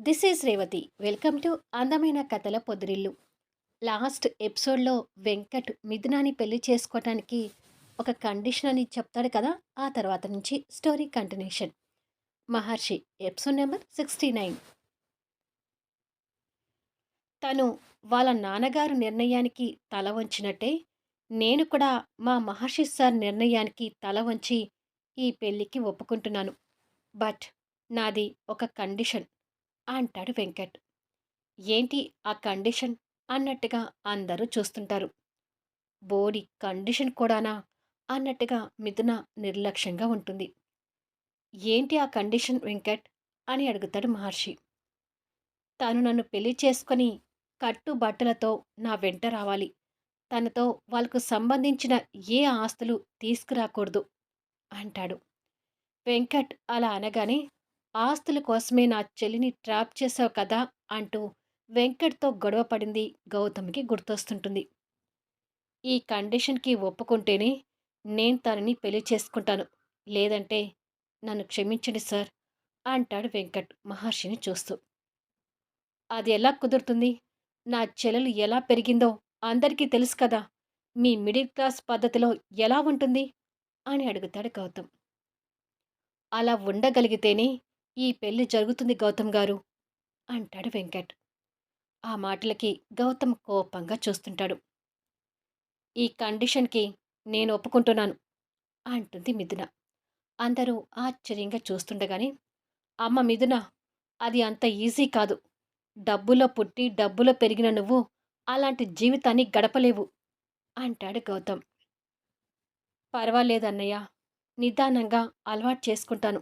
This is Revathi. Welcome to అందమైన కథల పొదిరిల్లు. Last ఎపిసోడ్లో వెంకట్ మిథునాని పెళ్ళి చేసుకోవటానికి ఒక కండిషన్ అని చెప్తాడు కదా ఆ తర్వాత నుంచి story continuation. Maharshi episode number sixty nine. తను వాళ్ళ నాన్నగారు నిర్ణయానికి తల వంచినట్టే నేను కూడా మా మహర్షి సార్ నిర్ణయానికి తల వంచి ఈ పెళ్ళికి ఒప్పుకుంటున్నాను. బట్ నాది ఒక కండిషన్. అంటాడు వెంకట్. ఏంటి ఆ కండిషన్? అన్నట్టుగా అందరూ చూస్తుంటారు. బోడి కండిషన్ కూడానా? అన్నట్టుగా మిథున నిర్లక్ష్యంగా ఉంటుంది. ఏంటి ఆ కండిషన్ వెంకట్? అని అడుగుతాడు మహర్షి. తను నన్ను పెళ్ళి చేసుకొని కట్టు బట్టలతో నా వెంట రావాలి. తనతో వాళ్ళకు సంబంధించిన ఏ ఆస్తులు తీసుకురాకూడదు అంటాడు. వెంకట్ అలా అనగానే ఆస్తుల కోసమే నా చెల్లిని ట్రాప్ చేసావు కదా! అంటూ వెంకట్తో గొడవ పడింది గౌతమ్కి గుర్తొస్తుంటుంది. ఈ కండిషన్కి ఒప్పుకుంటేనే నేను తనని పెళ్ళి చేసుకుంటాను. లేదంటే నన్ను క్షమించండి సార్ అంటాడు వెంకట్ మహర్షిని చూస్తూ. అది ఎలా కుదురుతుంది? నా చెల్లెలు ఎలా పెరిగిందో అందరికీ తెలుసు కదా! మీ మిడిల్ క్లాస్ పద్ధతిలో ఎలా ఉంటుంది? అని అడుగుతాడు గౌతమ్. అలా ఉండగలిగితేనే ఈ పెళ్ళి జరుగుతుంది గౌతమ్ గారు అంటాడు వెంకట్. ఆ మాటలకి గౌతమ్ కోపంగా చూస్తుంటాడు. ఈ కండిషన్కి నేను ఒప్పుకుంటున్నాను అంటుంది మిథున. అందరూ ఆశ్చర్యంగా చూస్తుండగానే అమ్మ మిథున అది అంత ఈజీ కాదు. డబ్బులో పుట్టి డబ్బులో పెరిగిన నువ్వు అలాంటి జీవితాన్ని గడపలేవు అంటాడు గౌతమ్. పర్వాలేదన్నయ్య నిదానంగా అలవాటు చేసుకుంటాను.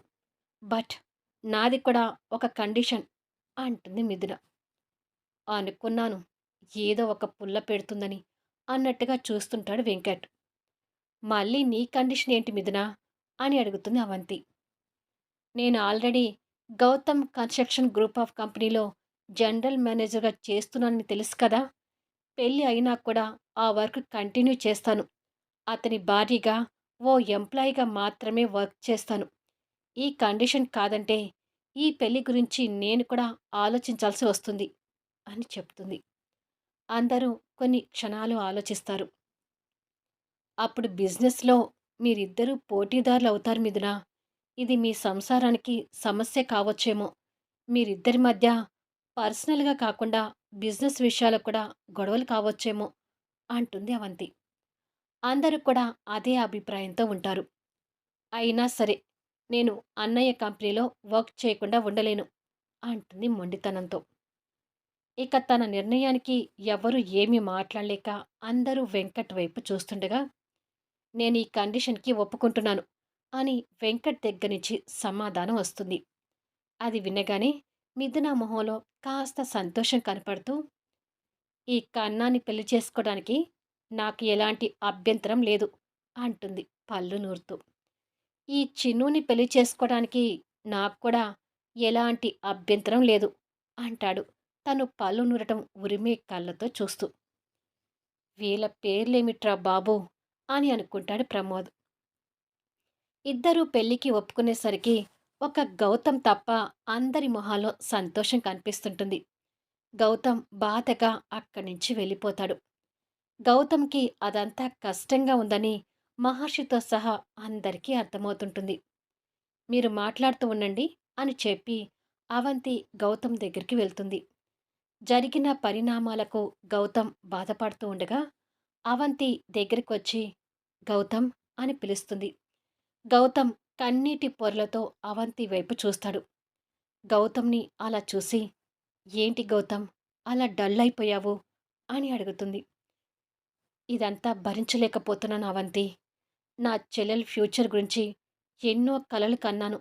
బట్ నాది కూడా ఒక కండిషన్ అంటుంది మిథున. అనుకున్నాను. ఏదో ఒక పుల్ల పెడుతుందని అన్నట్టుగా చూస్తుంటాడు వెంకట్. మళ్ళీ నీ కండిషన్ ఏంటి మిథున? అని అడుగుతుంది అవంతి. నేను already Gautam construction group of కంపెనీలో జనరల్ మేనేజర్గా చేస్తున్నానని తెలుసు కదా? పెళ్ళి అయినా కూడా ఆ వర్క్ కంటిన్యూ చేస్తాను. అతని భార్యగా ఓ ఎంప్లాయీగా మాత్రమే వర్క్ చేస్తాను. ఈ కండిషన్ కాదంటే ఈ పెళ్ళి గురించి నేను కూడా ఆలోచించాల్సి వస్తుంది అని చెప్తుంది. అందరూ కొన్ని క్షణాలు ఆలోచిస్తారు. అప్పుడు బిజినెస్లో మీరిద్దరూ పోటీదారులు అవుతారు మిథున. ఇది మీ సంసారానికి సమస్య కావచ్చేమో. మీరిద్దరి మధ్య పర్సనల్గా కాకుండా బిజినెస్ విషయాలు కూడా గొడవలు కావచ్చేమో అంటుంది అవంతి. అందరూ కూడా అదే అభిప్రాయంతో ఉంటారు. అయినా సరే నేను అన్నయ్య కంపెనీలో వర్క్ చేయకుండా ఉండలేను అంటుంది మొండితనంతో. ఇక తన నిర్ణయానికి ఎవరు ఏమీ మాట్లాడలేక అందరూ వెంకట్ వైపు చూస్తుండగా నేను ఈ కండిషన్కి ఒప్పుకుంటున్నాను అని వెంకట్ దగ్గర నుంచి సమాధానం వస్తుంది. అది వినగానే మిథున మొహంలో కాస్త సంతోషం కనపడుతూ ఈ కన్నాన్ని పెళ్ళి చేసుకోవడానికి నాకు ఎలాంటి అభ్యంతరం లేదు అంటుంది పళ్ళు నూరుతూ. ఈ చిన్నుని పెళ్ళి చేసుకోవడానికి నాకు కూడా ఎలాంటి అభ్యంతరం లేదు అంటాడు. తను పళ్ళు నూరటం ఉరిమే కళ్ళతో చూస్తూ. వీళ్ళ పేర్లేమిట్రా బాబు? అని అనుకుంటాడు ప్రమోద్. ఇద్దరూ పెళ్ళికి ఒప్పుకునేసరికి ఒక గౌతమ్ తప్ప అందరి మొహాల్లో సంతోషం కనిపిస్తుంటుంది. గౌతమ్ బాధగా అక్కడి నుంచి వెళ్ళిపోతాడు. గౌతమ్కి అదంతా కష్టంగా ఉందని మహర్షితో సహా అందరికీ అర్థమవుతుంటుంది. మీరు మాట్లాడుతూ ఉండండి అని చెప్పి అవంతి గౌతమ్ దగ్గరికి వెళ్తుంది. జరిగిన పరిణామాలకు గౌతమ్ బాధపడుతూ ఉండగా అవంతి దగ్గరికి వచ్చి గౌతమ్ అని పిలుస్తుంది. గౌతమ్ కన్నీటి పొరలతో అవంతి వైపు చూస్తాడు. గౌతమ్ని అలా చూసి ఏంటి గౌతమ్ అలా డల్ అయిపోయావు? అని అడుగుతుంది. ఇదంతా భరించలేకపోతున్నాను అవంతి. నా చెల్లెల ఫ్యూచర్ గురించి ఎన్నో కలలు కన్నాను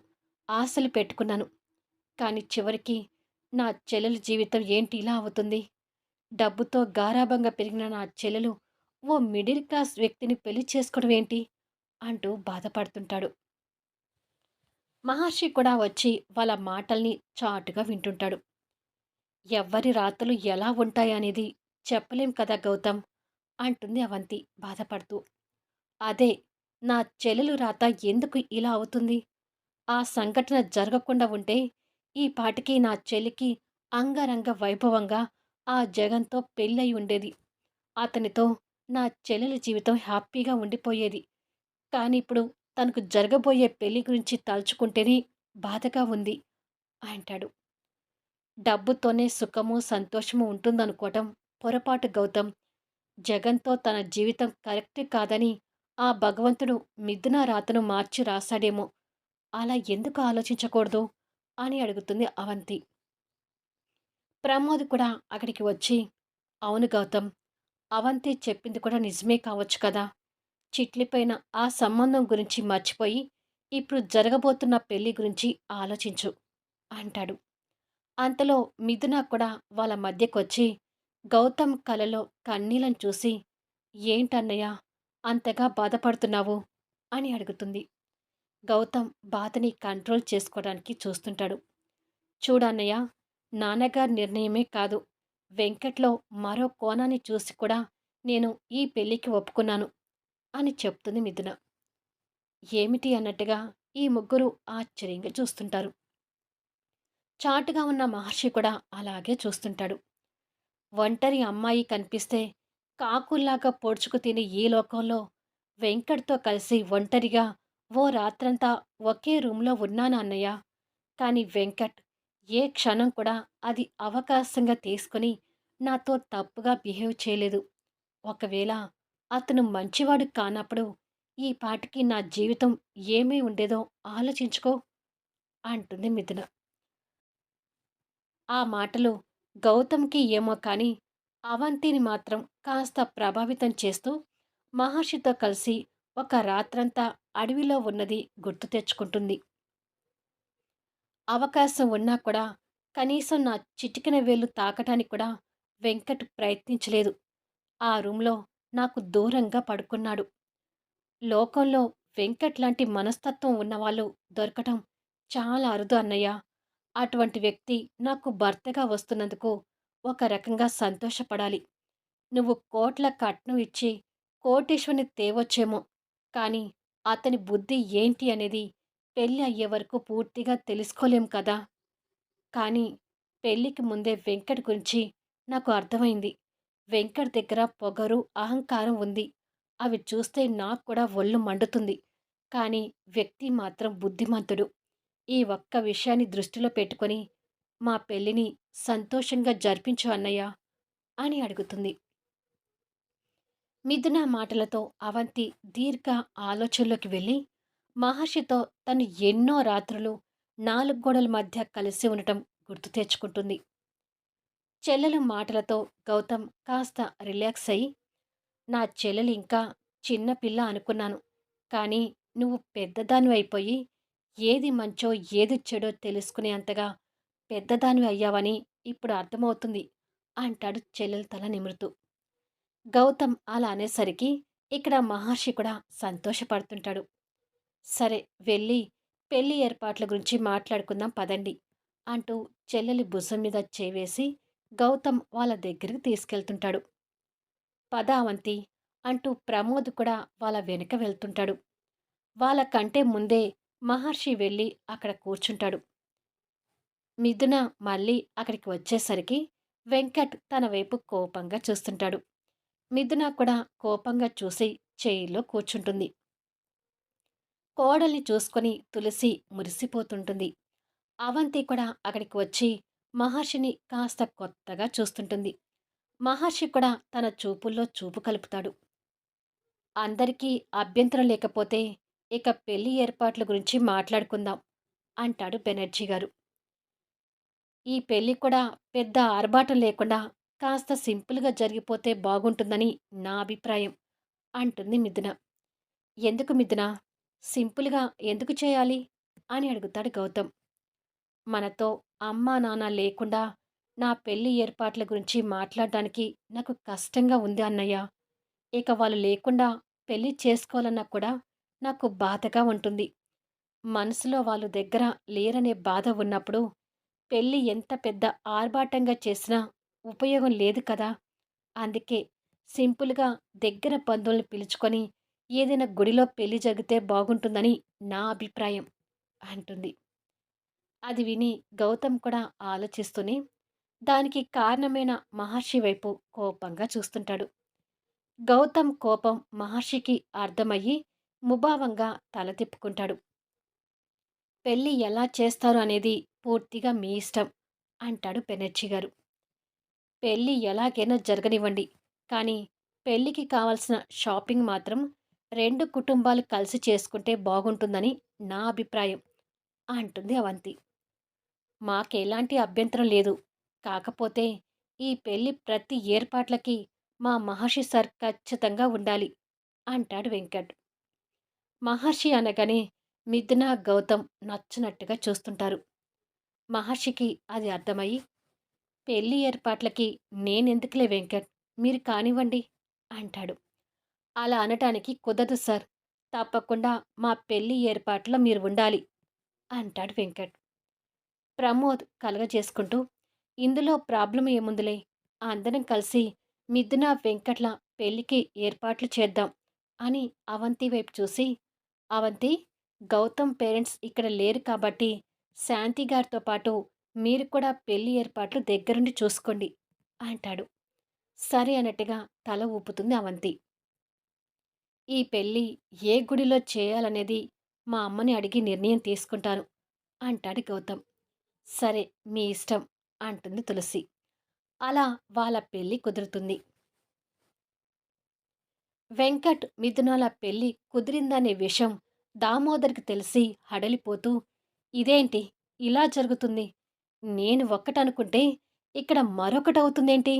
ఆశలు పెట్టుకున్నాను. కానీ చివరికి నా చెల్లెల జీవితం ఏంటి ఇలా అవుతుంది? డబ్బుతో గారాభంగా పెరిగిన నా చెల్లెలు ఓ మిడిల్ క్లాస్ వ్యక్తిని పెళ్ళి చేసుకోవడం ఏంటి? అంటూ బాధపడుతుంటాడు. మహర్షి కూడా వచ్చి వాళ్ళ మాటల్ని చాటుగా వింటుంటాడు. ఎవ్వరి రాతలు ఎలా ఉంటాయనేది చెప్పలేం కదా గౌతమ్ అంటుంది అవంతి బాధపడుతూ. అదే నా చెల్లెలు రాత ఎందుకు ఇలా అవుతుంది ఆ సంఘటన జరగకుండా ఉంటే ఈ పాటికి నా చెల్లికి అంగరంగ వైభవంగా ఆ జగన్‌తో పెళ్ళై ఉండేది. అతనితో నా చెల్లెల జీవితం హ్యాపీగా ఉండిపోయేది. కానీ ఇప్పుడు తనకు జరగబోయే పెళ్ళి గురించి తలుచుకుంటేనే బాధగా ఉంది అంటాడు. డబ్బుతోనే సుఖము, సంతోషము ఉంటుందనుకోవటం పొరపాటు గౌతమ్. జగన్‌తో తన జీవితం కరెక్ట్ కాదని ఆ భగవంతుడు మిథున రాతను మార్చి రాశాడేమో! అలా ఎందుకు ఆలోచించకూడదు? అని అడుగుతుంది అవంతి. ప్రమోద్ కూడా అక్కడికి వచ్చి, అవును గౌతమ్. అవంతి చెప్పింది కూడా నిజమే కావచ్చు కదా! చిట్లిపైన ఆ సంబంధం గురించి మర్చిపోయి, ఇప్పుడు జరగబోతున్న పెళ్ళి గురించి ఆలోచించు అంటాడు. అంతలో మిథున కూడా వాళ్ళ మధ్యకొచ్చి, గౌతమ్ కలలో కన్నీలను చూసి, ఏంటన్నయ్య అంతగా బాధపడుతున్నావు? అని అడుగుతుంది. గౌతమ్ బాధని కంట్రోల్ చేసుకోవడానికి చూస్తుంటాడు. చూడన్నయ్య, నాన్నగారి నిర్ణయమే కాదు, వెంకట్లో మరో కోణాన్ని చూసి కూడా నేను ఈ పెళ్ళికి ఒప్పుకున్నాను అని చెప్తుంది మిథున. ఏమిటి అన్నట్టుగా ఈ ముగ్గురు ఆశ్చర్యంగా చూస్తుంటారు. చాటుగా ఉన్న మహర్షి కూడా అలాగే చూస్తుంటాడు. ఒంటరి అమ్మాయి కనిపిస్తే కాకుల్లాగా పొడుచుకు తిని ఈ లోకంలో వెంకట్‌తో కలిసి ఒంటరిగా ఓ రాత్రంతా ఒకే రూమ్‌లో ఉన్నాను అన్నయ్య. కానీ వెంకట్ ఏ క్షణం కూడా అది అవకాశంగా తీసుకొని నాతో తప్పుగా బిహేవ్ చేయలేదు. ఒకవేళ అతను మంచివాడు కానప్పుడు ఈ పాటికి నా జీవితం ఏమై ఉండేదో ఆలోచించుకో అంటుంది మిథున. ఆ మాటలు గౌతమ్‌కి ఏమో కానీ అవంతిని మాత్రం కాస్త ప్రభావితం చేస్తూ మహర్షితో కలిసి ఒక రాత్రంతా అడవిలో ఉన్నది గుర్తు తెచ్చుకుంటుంది. అవకాశం ఉన్నా కూడా కనీసం నా చిటికిన వేలు తాకటానికి కూడా వెంకట్ ప్రయత్నించలేదు. ఆ రూమ్‌లో నాకు దూరంగా పడుకున్నాడు. లోకంలో వెంకట్ లాంటి మనస్తత్వం ఉన్నవాళ్ళు దొరకటం చాలా అరుదు అన్నయ్య. అటువంటి వ్యక్తి నాకు భర్తగా వస్తున్నందుకు ఒక రకంగా సంతోషపడాలి. నువ్వు కోట్ల కట్నం ఇచ్చి కోటేశ్వరిని తేవచ్చేమో, కానీ అతని బుద్ధి ఏంటి అనేది పెళ్ళి అయ్యే వరకు పూర్తిగా తెలుసుకోలేం కదా! కానీ పెళ్ళికి ముందే వెంకట్ గురించి నాకు అర్థమైంది. వెంకట్ దగ్గర పొగరు, అహంకారం ఉంది. అవి చూస్తే నాకు కూడా ఒళ్ళు మండుతుంది. కానీ వ్యక్తి మాత్రం బుద్ధిమంతుడు. ఈ ఒక్క విషయాన్ని దృష్టిలో పెట్టుకొని మా పెళ్ళిని సంతోషంగా జరిపించు అన్నయ్య అని అడుగుతుంది. మిథున మాటలతో అవంతి దీర్ఘ ఆలోచనలోకి వెళ్ళి మహర్షితో తను ఎన్నో రాత్రులు నాలుగు గోడల మధ్య కలిసి ఉండటం గుర్తు తెచ్చుకుంటుంది. చెల్లెలు మాటలతో గౌతమ్ కాస్త రిలాక్స్ అయ్యి, నా చెల్లెలు ఇంకా చిన్నపిల్ల అనుకున్నాను. కానీ నువ్వు పెద్దదానివైపోయి ఏది మంచో ఏది చెడో తెలుసుకునే అంతగా పెద్దదానివి అయ్యావని ఇప్పుడు అర్థమవుతుంది అంటాడు చెల్లెలు తల నిమురుతూ. గౌతమ్ అలా అనేసరికి ఇక్కడ మహర్షి కూడా సంతోషపడుతుంటాడు. సరే వెళ్ళి పెళ్ళి ఏర్పాట్ల గురించి మాట్లాడుకుందాం పదండి అంటూ చెల్లెలి భుజం మీద చేవేసి గౌతమ్ వాళ్ళ దగ్గరికి తీసుకెళ్తుంటాడు. పదావంతి అంటూ ప్రమోద్ కూడా వాళ్ళ వెనుక వెళ్తుంటాడు. వాళ్ళకంటే ముందే మహర్షి వెళ్ళి అక్కడ కూర్చుంటాడు. మిథున మళ్ళీ అక్కడికి వచ్చేసరికి వెంకట్ తన వైపు కోపంగా చూస్తుంటాడు. మిథున కూడా కోపంగా చూసి చేయిలో కూర్చుంటుంది. కోడల్ని చూసుకొని తులసి మురిసిపోతుంటుంది. అవంతి కూడా అక్కడికి వచ్చి మహర్షిని కాస్త కొత్తగా చూస్తుంటుంది. మహర్షి కూడా తన చూపుల్లో చూపు కలుపుతాడు. అందరికీ అభ్యంతరం లేకపోతే ఇక పెళ్ళి ఏర్పాట్ల గురించి మాట్లాడుకుందాం అంటాడు బెనర్జీ గారు. ఈ పెళ్ళి కూడా పెద్ద ఆర్భాటం లేకుండా కాస్త సింపుల్‌గా జరిగిపోతే బాగుంటుందని నా అభిప్రాయం అంటుంది మిథున. ఎందుకు మిథున? సింపుల్‌గా ఎందుకు చేయాలి? అని అడుగుతాడు గౌతమ్. మనతో అమ్మా నాన్న లేకుండా నా పెళ్ళి ఏర్పాట్ల గురించి మాట్లాడడానికి నాకు కష్టంగా ఉంది అన్నయ్య. ఇక వాళ్ళు లేకుండా పెళ్ళి చేసుకోవాలన్నా కూడా నాకు బాధగా ఉంటుంది. మనసులో వాళ్ళు దగ్గర లేరనే బాధ ఉన్నప్పుడు పెళ్ళి ఎంత పెద్ద ఆర్భాటంగా చేసినా ఉపయోగం లేదు కదా! అందుకే సింపుల్‌గా దగ్గర బంధువుల్ని పిలుచుకొని ఏదైనా గుడిలో పెళ్ళి జరిగితే బాగుంటుందని నా అభిప్రాయం అంటుంది. అది విని గౌతమ్ కూడా ఆలోచిస్తూనే దానికి కారణమైన మహర్షి వైపు కోపంగా చూస్తుంటాడు గౌతమ్ కోపం మహర్షికి అర్థమయ్యి ముభావంగా తల తిప్పుకుంటాడు పెళ్ళి ఎలా చేస్తారు అనేది పూర్తిగా మీ ఇష్టం అంటాడు బెనర్జీ గారు. పెళ్ళి ఎలాగైనా జరగనివ్వండి. కానీ పెళ్ళికి కావాల్సిన షాపింగ్ మాత్రం రెండు కుటుంబాలు కలిసి చేసుకుంటే బాగుంటుందని నా అభిప్రాయం అంటుంది అవంతి. మాకెలాంటి అభ్యంతరం లేదు. కాకపోతే ఈ పెళ్ళి ప్రతి ఏర్పాట్లకి మా మహర్షి సార్ ఖచ్చితంగా ఉండాలి అంటాడు వెంకట్. మహర్షి అనగానే మిథున గౌతమ్ నచ్చినట్టుగా చూస్తుంటారు. మహర్షికి అది అర్థమయ్యి పెళ్ళి ఏర్పాట్లకి నేనెందుకులే వెంకట్? మీరు కానివ్వండి అంటాడు. అలా అనటానికి కుదరదు సార్. తప్పకుండా మా పెళ్ళి ఏర్పాట్లో మీరు ఉండాలి అంటాడు వెంకట్. ప్రమోద్ కలగజేసుకుంటూ ఇందులో ప్రాబ్లం ఏముందిలే? అందరం కలిసి మిథున వెంకట్ల పెళ్ళికి ఏర్పాట్లు చేద్దాం అని అవంతి వైపు చూసి అవంతి గౌతమ్ పేరెంట్స్ ఇక్కడ లేరు కాబట్టి శాంతి గారితో పాటు మీరు కూడా పెళ్ళి ఏర్పాట్లు దగ్గరుండి చూసుకోండి అంటాడు. సరే అన్నట్టుగా తల ఊపుతుంది అవంతి. ఈ పెళ్ళి ఏ గుడిలో చేయాలనేది మా అమ్మని అడిగి నిర్ణయం తీసుకుంటాను అంటాడు గౌతమ్. సరే మీ ఇష్టం అంటుంది తులసి. అలా వాళ్ళ పెళ్ళి కుదురుతుంది. వెంకట్ మిథునాల పెళ్ళి కుదిరిందనే విషయం దామోదర్కి తెలిసి హడలిపోతూ ఇదేంటి? ఇలా జరుగుతుంది. నేను ఒక్కటనుకుంటే ఇక్కడ మరొకటవుతుందేంటి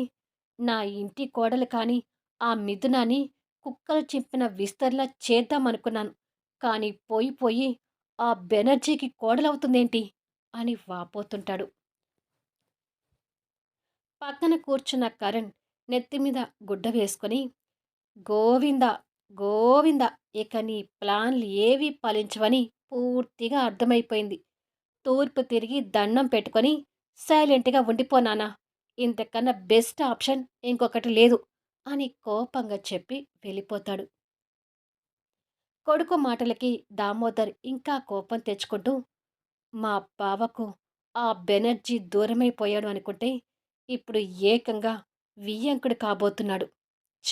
నా ఇంటి కోడలు కానీ ఆ మిథునాని కుక్కలు చింపిన విస్తర్లా చేద్దామనుకున్నాను. కానీ పోయి పోయి ఆ బెనర్జీకి కోడలవుతుందేంటి? అని వాపోతుంటాడు. పక్కన కూర్చున్న కరణ్ నెత్తి మీద గుడ్డ వేసుకొని గోవింద గోవింద ఇక నీ ప్లాన్లు ఏవీ ఫలించవని పూర్తిగా అర్థమైపోయింది. తూర్పు తిరిగి దండం పెట్టుకొని సైలెంట్గా ఉండిపోనానా ఇంతకన్నా బెస్ట్ ఆప్షన్ ఇంకొకటి లేదు అని కోపంగా చెప్పి వెళ్ళిపోతాడు. కొడుకు మాటలకి దామోదర్ ఇంకా కోపం తెచ్చుకుంటూ మా బావకు ఆ బెనర్జీ దూరమైపోయాడు అనుకుంటే ఇప్పుడు ఏకంగా వియ్యంకుడు కాబోతున్నాడు. చ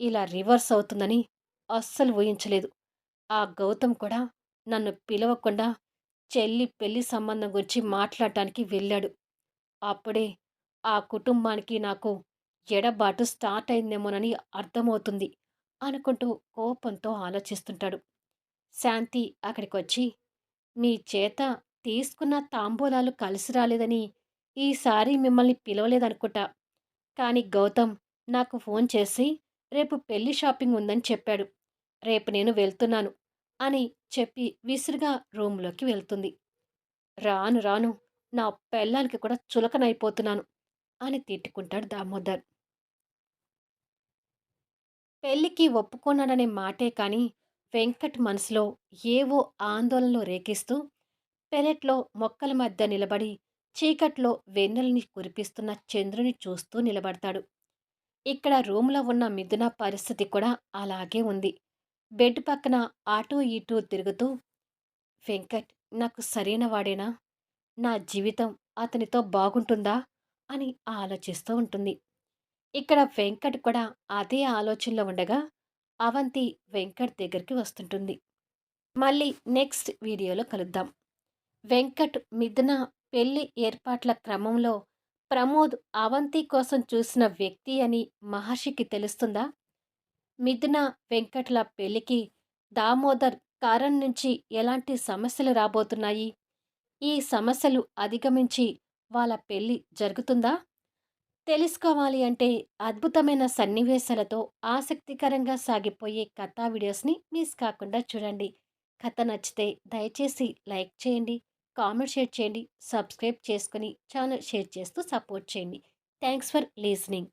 ఇలా రివర్స్ అవుతుందని అస్సలు ఊహించలేదు. ఆ గౌతమ్ కూడా నన్ను పిలవకుండా చెల్లి పెళ్ళి సంబంధం గురించి మాట్లాడటానికి వెళ్ళాడు. అప్పుడే ఆ కుటుంబానికి నాకు ఎడబాటు స్టార్ట్ అయిందేమోనని అర్థమవుతుంది అనుకుంటూ కోపంతో ఆలోచిస్తుంటాడు. శాంతి అక్కడికి వచ్చి మీ చేత తీసుకున్న తాంబూలాలు కలిసి రాలేదని ఈసారి మిమ్మల్ని పిలవలేదనుకుంటా. కానీ గౌతమ్ నాకు ఫోన్ చేసి రేపు పెళ్ళి షాపింగ్ ఉందని చెప్పాడు. రేపు నేను వెళ్తున్నాను అని చెప్పి విసురుగా రూమ్లోకి వెళ్తుంది. రాను రాను నా పెళ్ళానికి కూడా చులకనైపోతున్నాను అని తిట్టుకుంటాడు దామోదర్. పెళ్ళికి ఒప్పుకున్నాడనే మాటే కాని వెంకట్ మనసులో ఏవో ఆందోళనలు రేకిస్తూ పెరట్లో మొక్కల మధ్య నిలబడి చీకట్లో వెన్నెలని కురిపిస్తున్న చంద్రుని చూస్తూ నిలబడతాడు. ఇక్కడ రూమ్లో ఉన్న మిథున పరిస్థితి కూడా అలాగే ఉంది. బెడ్ పక్కన అటూ ఇటూ తిరుగుతూ వెంకట్ నాకు సరైన వాడేనా? నా జీవితం అతనితో బాగుంటుందా? అని ఆలోచిస్తూ ఉంటుంది. ఇక్కడ వెంకట్ కూడా అదే ఆలోచనలో ఉండగా అవంతి వెంకట్ దగ్గరికి వస్తుంటుంది. మళ్ళీ నెక్స్ట్ వీడియోలో కలుద్దాం. వెంకట్ మిథున పెళ్ళి ఏర్పాట్ల క్రమంలో ప్రమోద్ అవంతి కోసం చూసిన వ్యక్తి అని మహర్షికి తెలుస్తుందా? మిథున వెంకట్ల పెళ్ళికి దామోదర్ కారం నుంచి ఎలాంటి సమస్యలు రాబోతున్నాయి? ఈ సమస్యలు అధిగమించి వాళ్ళ పెళ్ళి జరుగుతుందా? తెలుసుకోవాలి అంటే అద్భుతమైన సన్నివేశాలతో ఆసక్తికరంగా సాగిపోయే కథా వీడియోస్ని మిస్ కాకుండా చూడండి. కథ నచ్చితే దయచేసి లైక్ చేయండి కామెంట్ షేర్ చేయండి సబ్స్క్రైబ్ చేసుకుని ఛానల్ షేర్ చేస్తూ సపోర్ట్ చేయండి. Thanks for listening